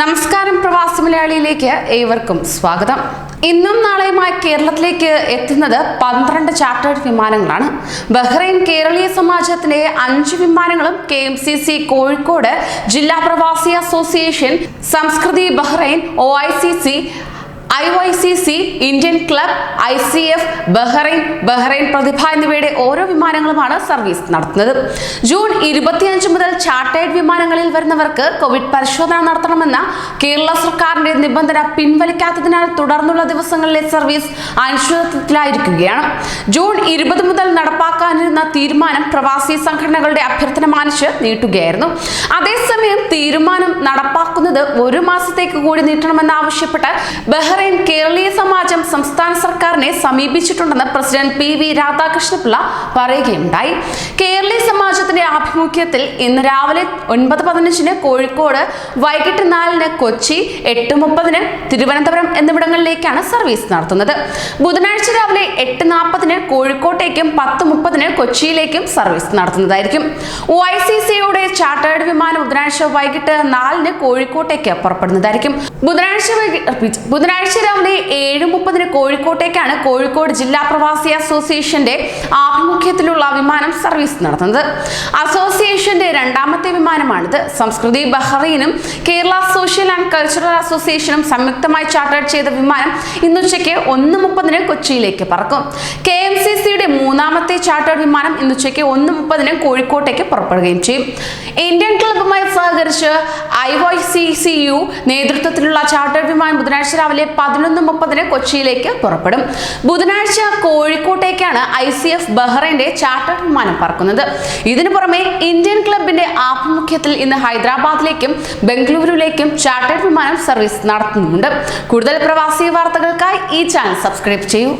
നമസ്കാരം പ്രവാസി മലയാളിയിലേക്ക് ഏവർക്കും സ്വാഗതം. ഇന്നും നാളെയുമായി കേരളത്തിലേക്ക് എത്തുന്നത് പന്ത്രണ്ട് ചാർട്ടേഡ് വിമാനങ്ങളാണ്. ബഹ്റൈൻ കേരളീയ സമാജത്തിന്റെ അഞ്ച് വിമാനങ്ങളും K M C C Kozhikode ജില്ലാ പ്രവാസി association Samskriti Bahrain O I C C I Y C C Indian club I C F Bahrain Bahrain Prathibha എന്നിവയുടെ ഓരോ വിമാനങ്ങളുമാണ് സർവീസ് നടത്തുന്നത്. ജൂൺ ഇരുപത്തിയഞ്ച് മുതൽ ചാർട്ടേഡ് വിമാനങ്ങളിൽ വരുന്നവർക്ക് കോവിഡ് പരിശോധന നടത്തണമെന്ന കേരള സർക്കാരിന്റെ നിബന്ധന പിൻവലിക്കാത്തതിനാൽ തുടർന്നുള്ള ദിവസങ്ങളിലെ സർവീസ് അനിശ്ചിതത്വത്തിലായിരിക്കുകയാണ്. ജൂൺ ഇരുപത് മുതൽ നടപ്പാക്കാനിരുന്ന തീരുമാനം പ്രവാസി സംഘടനകളുടെ അഭ്യർത്ഥന മാനിച്ച് നീട്ടുകയായിരുന്നു. അതേസമയം തീരുമാനം നടപ്പാക്കുന്നത് ഒരു മാസത്തേക്ക് കൂടി നീട്ടണമെന്നാവശ്യപ്പെട്ട് ബഹ്റൈൻ കേരളീയ സമാജം സംസ്ഥാന സർക്കാരിനെ സമീപിച്ചിട്ടുണ്ടെന്ന് പ്രസിഡന്റ് പി വി രാധാകൃഷ്ണപിള്ള പറയുകയുണ്ടായി. കേരളീയ സമാജത്തിന്റെ ആഭിമുഖ്യത്തിൽ ഇന്ന് രാവിലെ ഒൻപത് പതിനഞ്ചിന് കോഴിക്കോട് വൈകിട്ട് നാലിന് കൊച്ചി എട്ട് മുപ്പതിന് തിരുവനന്തപുരം എന്നിവിടങ്ങളിലേക്കാണ് സർവീസ് നടത്തുന്നത്. ബുധനാഴ്ച രാവിലെ എട്ട് നാൽപ്പതിന് കോഴിക്കോട്ടേക്കും പത്ത് മുപ്പതിന് കൊച്ചിയിലേക്കും സർവീസ് നടത്തുന്നതായിരിക്കും. ഒ ഐ സി സിയുടെ ചാർട്ടേഡ് വിമാനം ബുധനാഴ്ച വൈകിട്ട് നാലിന് കോഴിക്കോട്ടേക്ക് പുറപ്പെടുന്നതായിരിക്കും. ബുധനാഴ്ച ബുധനാഴ്ച രാവിലെ ഏഴ് മുപ്പതിന് കോഴിക്കോട്ടേക്കാണ് കോഴിക്കോട് ജില്ലാ പ്രവാസി അസോസിയേഷന്റെ ആഭിമുഖ്യത്തിലുള്ള വിമാനം സർവീസ് നടത്തുന്നത്. അസോസിയേഷന്റെ രണ്ടാമത്തെ വിമാനമാണിത്. സംസ്കൃതി ബഹ്റൈനും കേരള സോഷ്യൽ ആൻഡ് കൾച്ചറൽ അസോസിയേഷനും സംയുക്തമായി ചാർട്ടേഡ് ചെയ്ത വിമാനം ഇന്നുച്ചയ്ക്ക് ഒന്ന് മുപ്പതിന് കൊച്ചിയിലേക്ക് പറക്കും. കെ സിയുടെ മൂന്നാമത്തെ ചാർട്ടേഡ് വിമാനം ഇന്ന് ഉച്ചയ്ക്ക് ഒന്ന് മുപ്പതിന് കോഴിക്കോട്ടേക്ക് പുറപ്പെടുകയും ചെയ്യും. ഇന്ത്യൻ ക്ലബ്ബുമായി സഹകരിച്ച് I Y C C U നേതൃത്വത്തിലുള്ള ചാർട്ടേഡ് വിമാനം ബുധനാഴ്ച രാവിലെ പതിനൊന്ന് മുപ്പതിന് കൊച്ചിയിലേക്ക് പുറപ്പെടും. ബുധനാഴ്ച കോഴിക്കോട്ടേക്കാണ് ഐ സി എഫ് ബഹ്റൈന്റെ ചാർട്ടേഡ് വിമാനം പറക്കുന്നത്. ഇതിനു പുറമെ ഇന്ത്യൻ ക്ലബിന്റെ ആഭിമുഖ്യത്തിൽ ഇന്ന് ഹൈദരാബാദിലേക്കും ബംഗളൂരുവിലേക്കും ചാർട്ടേഡ് വിമാനം സർവീസ് നടത്തുന്നുണ്ട്. കൂടുതൽ പ്രവാസി വാർത്തകൾക്കായി ഈ ചാനൽ സബ്സ്ക്രൈബ് ചെയ്യൂ.